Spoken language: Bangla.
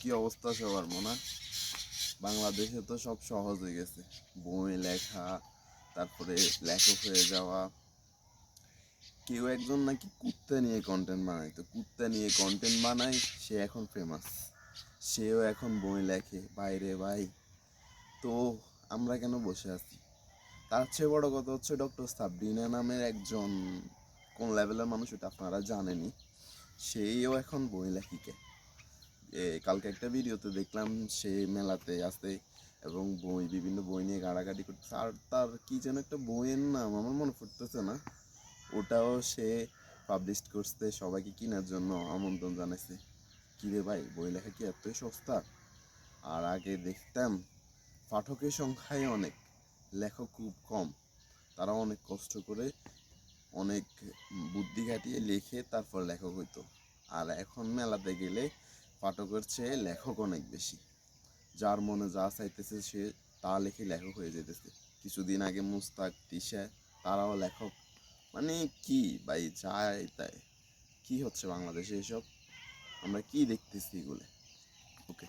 কি অবস্থা সবার বাংলাদেশে তো সব সহজ হয়ে গেছে। বই, লেখা, তারপরে লেখক হয়ে যাওয়া। কেউ একজন নাকি কুত্তা নিয়ে কন্টেন্ট বানায়। তো কুত্তা নিয়ে কন্টেন্ট বানায়, সে এখন ফেমাস সেও এখন বই লেখে। বাইরে ভাই, তো আমরা কেন বসে আছি? তার চেয়ে বড় কথা হচ্ছে ডক্টর সাবরিনা নামের একজন, কোন লেভেলের মানুষ এটা আপনারা জানেনই। সেইও এখন বই লেখিকে কালকে একটা ভিডিওতে দেখলাম সে মেলাতে আসে এবং বই, বিভিন্ন বই নিয়ে গাড়াগাড়ি করতেছে। আর তার কি যেন একটা বইয়ের নাম, আমার মনে পড়তেছে না। ওটাও সে পাবলিশ করছে, সবাইকে কেনার জন্য আমন্ত্রণ জানাইছে। কিরে ভাই, বই লেখা কি এতই সস্তা? আর আগে দেখতাম, পাঠকের সংখ্যাই অনেক, লেখক খুব কম। তারা অনেক কষ্ট করে অনেক বুদ্ধি খাটিয়ে লিখে তারপর লেখক হইতো। আর এখন মেলাতে গেলে পাঠকের চেয়ে লেখক অনেক বেশি। যার মনে যা চাইতেছে সে তা লেখে লেখক হয়ে যেতেছে। কিছুদিন আগে মুস্তাক, তিশা, তারাও লেখক। মানে কি ভাই, যায় তাই। কি হচ্ছে বাংলাদেশে এসব? আমরা কি দেখতেছি এগুলো? ওকে